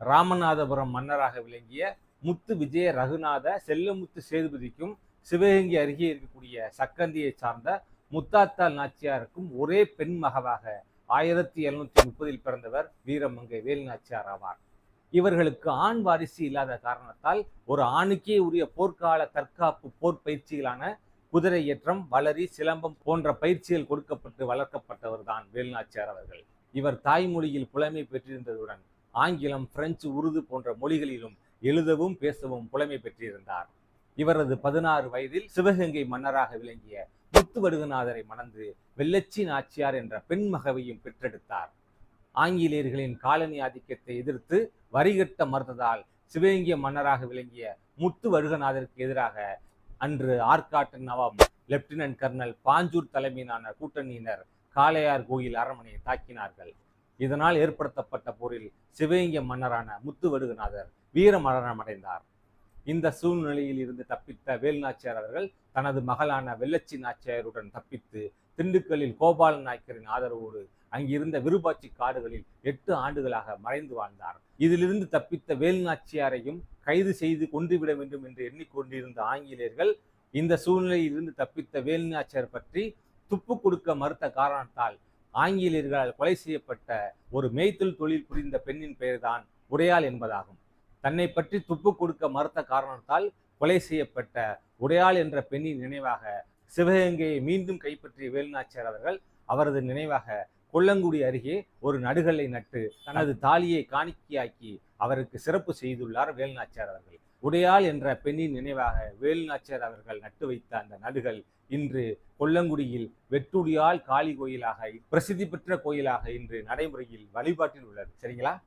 ராமநாதபுரம் மன்னராக விளங்கிய முத்து விஜய ரகுநாத செல்லமுத்து சேதுபதிக்கும் சிவகங்கை அருகே இருக்கக்கூடிய சக்கந்தியை சார்ந்த முத்தாத்தால் நாச்சியாருக்கும் ஒரே பெண் மகவாக ஆயிரத்தி எழுநூத்தி முப்பதில் பிறந்தவர் வீரமங்கை வேலு நாச்சியார் ஆவார். இவர்களுக்கு ஆண் வாரிசு இல்லாத காரணத்தால் ஒரு ஆணுக்கே உரிய போர்க்கால தற்காப்பு போர் பயிற்சிகளான குதிரை ஏற்றம் வளரி சிலம்பம் போன்ற பயிற்சிகள் கொடுக்கப்பட்டு வளர்க்கப்பட்டவர் தான் வேலுநாச்சியார் அவர்கள். இவர் தாய்மொழியில் புலமை பெற்றிருந்ததுடன் ஆங்கிலம் பிரெஞ்சு உருது போன்ற மொழிகளிலும் எழுதவும் பேசவும் புலமை பெற்றிருந்தார். இவரது பதினாறு வயதில் சிவகங்கை மன்னராக விளங்கிய முத்துவடுகநாதரை மணந்து வெள்ளச்சி நாச்சியார் என்ற பெண் மகவையும் பெற்றெடுத்தார். ஆங்கிலேயர்களின் காலனி ஆதிக்கத்தை எதிர்த்து வரிகட்ட மறுத்ததால் சிவகங்கை மன்னராக விளங்கிய முத்து வடுகநாதருக்கு எதிராக அன்று ஆற்காட்டு நவம் லெப்டினன்ட் கர்னல் பாஞ்சூர் தலைமையிலான கூட்டணியினர் காளையார் கோயில் அரண்மனையை தாக்கினார்கள். இதனால் ஏற்படுத்தப்பட்ட போரில் சிவகங்கை மன்னரான முத்துவடுகநாதர் வீர மரணம் அடைந்தார். இந்த சூழ்நிலையில் இருந்து தப்பித்த வேல்நாச்சியார் அவர்கள் தனது மகளான வெள்ளச்சி நாச்சியாருடன் தப்பித்து திண்டுக்கல்லில் கோபால நாயக்கரின் ஆதரவோடு அங்கிருந்த விருப்பாச்சி காடுகளில் எட்டு ஆண்டுகளாக மறைந்து வாழ்ந்தார். இதிலிருந்து தப்பித்த வேல்நாச்சியாரையும் கைது செய்து கொன்றுவிட வேண்டும் என்று எண்ணிக்கொண்டிருந்த ஆங்கிலேயர்கள் இந்த சூழ்நிலையில் இருந்து தப்பித்த வேல்நாச்சியார் பற்றி துப்பு கொடுக்க மறுத்த காரணத்தால் ஆங்கிலேயர்களால் கொலை செய்யப்பட்ட ஒரு மேய்த்தல் தொழில் புரிந்த பெண்ணின் பெயர்தான் உடையாள் என்பதாகும். தன்னை பற்றி துப்பு கொடுக்க மறுத்த காரணத்தால் கொலை செய்யப்பட்ட உடையாள் என்ற பெண்ணின் நினைவாக சிவகங்கையை மீண்டும் கைப்பற்றிய வேலுநாச்சியார் அவர்கள் அவரது நினைவாக கொல்லங்குடி அருகே ஒரு நடுகல்லை நட்டு தனது தாலியை காணிக்கையாக்கி அவருக்கு சிறப்பு செய்துள்ளார் வேலுநாச்சியார் அவர்கள். உடையாள் என்ற பெண்ணின் நினைவாக வேலுநாச்சியார் அவர்கள் நட்டு வைத்த அந்த நடுகள் இன்று கொல்லங்குடியில் வெட்டுடியால் காளி கோயிலாக பிரசித்தி பெற்ற கோயிலாக இன்று நடைமுறையில் வழிபாட்டில் உள்ளது. சரிங்களா?